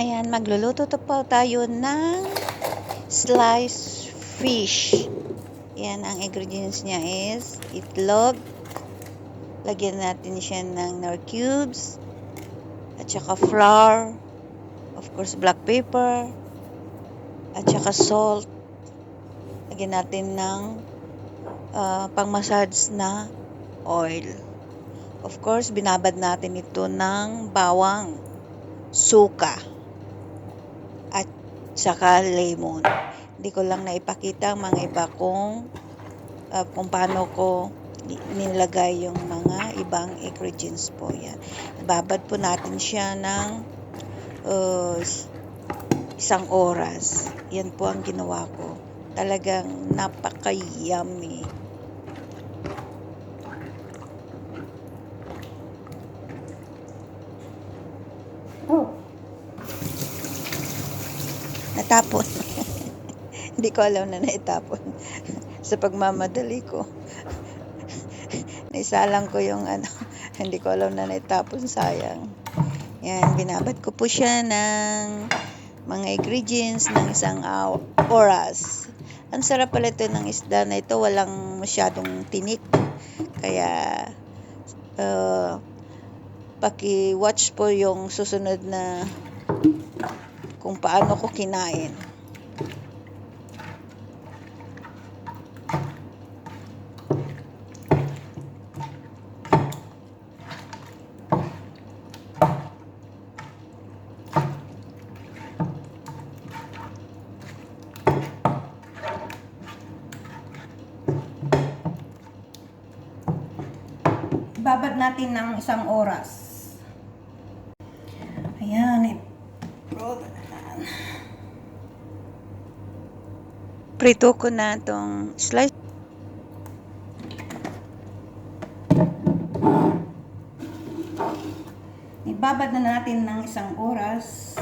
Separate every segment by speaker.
Speaker 1: Ayan, magluluto to po tayo ng sliced fish. Yan, ang ingredients niya is itlog. Lagyan natin siya ng nor cubes. At saka flour. Of course, black pepper. At saka salt. Lagyan natin ng uh, pang-massage na oil. Of course, binabad natin ito ng bawang, suka, at saka lemon. Hindi ko lang naipakita ang mga iba kong uh, kung paano ko nilagay yung mga ibang ingredients po yan. Babad po natin siya ng uh, isang oras. Yan po ang ginawa ko. Talagang napaka-yummy. Natapon. Hindi ko alam na naitapon. Sa pagmamadali ko. Naisalang ko yung ano. Hindi ko alam na naitapon. Sayang. Yan, binabad ko po siya ng mga ingredients ng isang oras. Ang sarap pala ito ng isda na ito. Walang masyadong tinik. Kaya, uh, paki-watch po yung susunod na kung paano ko kinain. Babad natin ng isang oras. Ayan. Prito ko na itong slice. Ibabad na natin ng isang oras.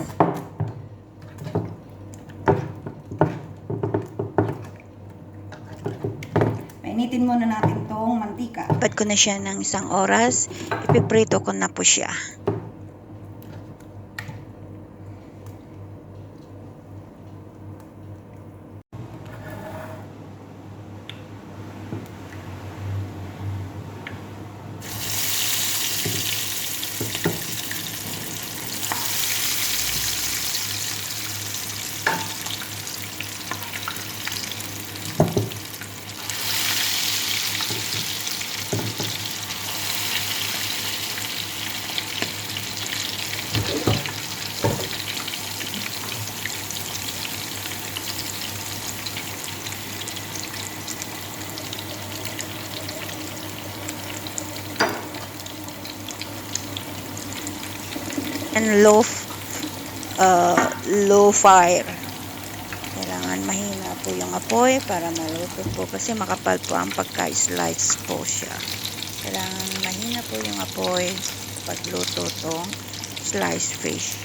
Speaker 1: Painitin muna natin tong mantika. Ibabad ko na siya ng isang oras. Ipiprito ko na po siya. And low uh, low fire. Kailangan mahina po yung apoy para maluto po kasi makapal po ang pagka-slice po siya. Kailangan mahina po yung apoy pagluto tong sliced fish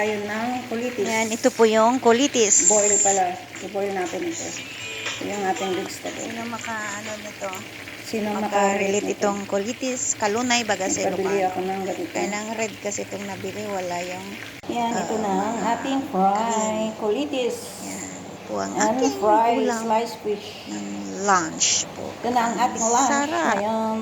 Speaker 2: tayo ng kulitis.
Speaker 1: Yan, ito po yung colitis.
Speaker 2: Boil pala. I-boil natin ito. Ito yung ating vegetable.
Speaker 1: Sino maka, ano nito?
Speaker 2: Sino
Speaker 1: Makarelate
Speaker 2: nito?
Speaker 1: itong colitis. Kalunay, baga sa
Speaker 2: Nagpabili ako ng ganito.
Speaker 1: Kailang red kasi itong nabili, wala yung,
Speaker 2: Yan, ito
Speaker 1: Ah,
Speaker 2: na ang ating fry kulitis.
Speaker 1: yan, po ang
Speaker 2: And
Speaker 1: ating
Speaker 2: fried
Speaker 1: ulam
Speaker 2: sliced fish.
Speaker 1: ng lunch po.
Speaker 2: Ito na ang ating lunch
Speaker 1: Sarap.
Speaker 2: ngayon.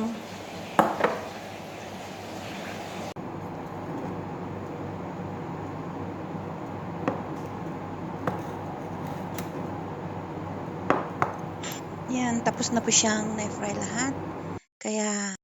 Speaker 1: Yan, tapos na po siyang na-fry lahat. Kaya,